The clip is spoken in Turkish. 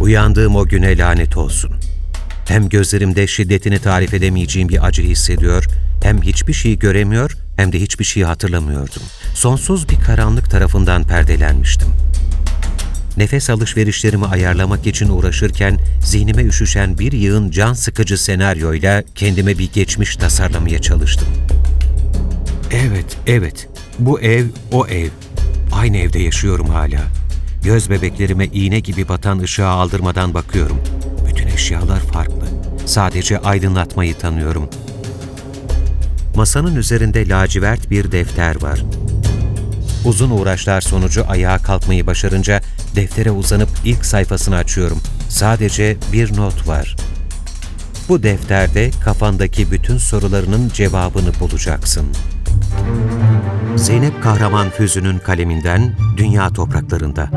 Uyandığım o güne lanet olsun. Hem gözlerimde şiddetini tarif edemeyeceğim bir acı hissediyor, hem hiçbir şey göremiyor, hem de hiçbir şey hatırlamıyordum. Sonsuz bir karanlık tarafından perdelenmiştim. Nefes alışverişlerimi ayarlamak için uğraşırken zihnime üşüşen bir yığın can sıkıcı senaryoyla kendime bir geçmiş tasarlamaya çalıştım. Evet, evet. Bu ev, o ev. Aynı evde yaşıyorum hala. Göz bebeklerime iğne gibi batan ışığa aldırmadan bakıyorum. Bütün eşyalar farklı. Sadece aydınlatmayı tanıyorum. Masanın üzerinde lacivert bir defter var. Uzun uğraşlar sonucu ayağa kalkmayı başarınca deftere uzanıp ilk sayfasını açıyorum. Sadece bir not var. Bu defterde kafandaki bütün sorularının cevabını bulacaksın. Zeynep Kahraman Füzü'nün kaleminden Dünya Topraklarında.